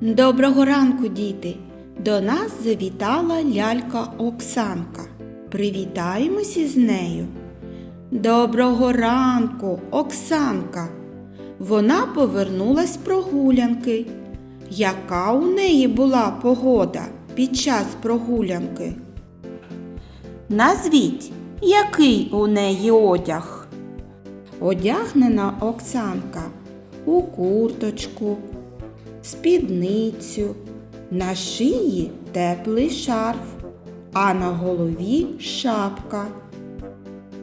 Доброго ранку, діти! До нас завітала лялька Оксанка. Привітаємось із нею. Доброго ранку, Оксанка. Вона повернулась з прогулянки. Яка у неї була погода під час прогулянки? Назвіть, який у неї одяг? Одягнена Оксанка у курточку, спідницю, на шиї теплий шарф, а на голові шапка.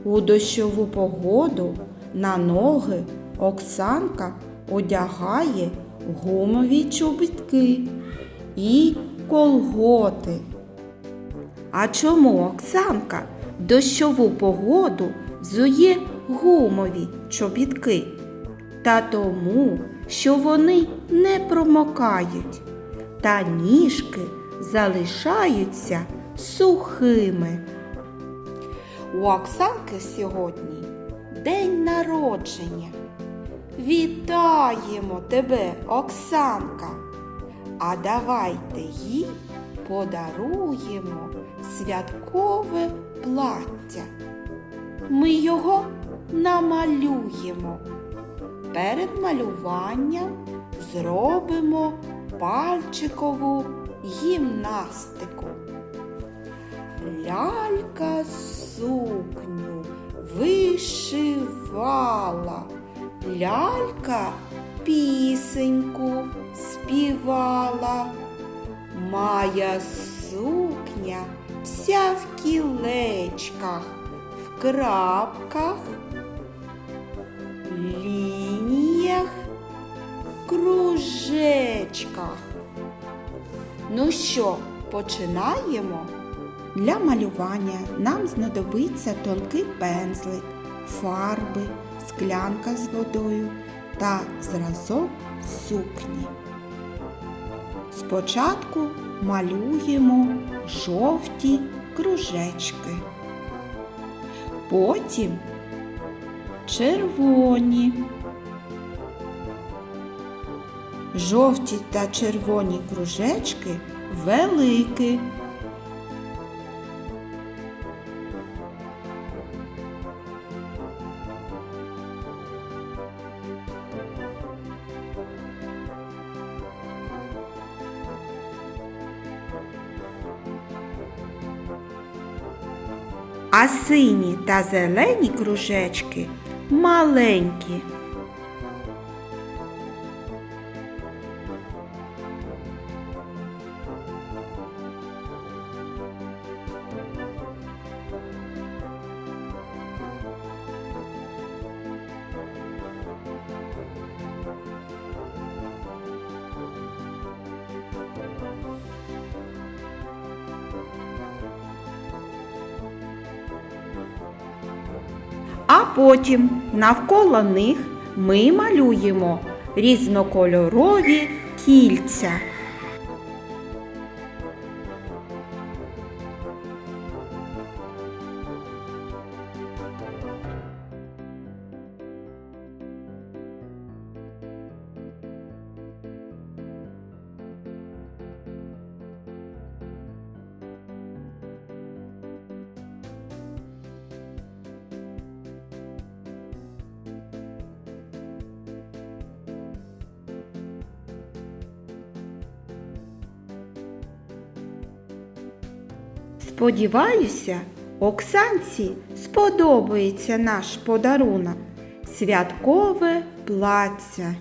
У дощову погоду на ноги Оксанка одягає гумові чобітки і колготи. А чому Оксанка дощову погоду взує гумові чобітки? Та тому, що вони не промокають, та ніжки залишаються сухими. У Оксанки сьогодні день народження. Вітаємо тебе, Оксанка! А давайте їй подаруємо святкове плаття. Ми його намалюємо. Перед малюванням зробимо пальчикову гімнастику. Лялька сукню вишивала, лялька пісеньку співала. Моя сукня вся в кілечках, в крапках, лініях, кружечках. Ну що, починаємо? Для малювання нам знадобиться тонкий пензлик, фарби, склянка з водою та зразок сукні. Спочатку малюємо жовті кружечки, потім червоні. Жовті та червоні кружечки великі. А сині та зелені кружечки маленькі. А потім навколо них ми малюємо різнокольорові кільця. Сподіваюся, Оксанці сподобається наш подарунок святкове плаття.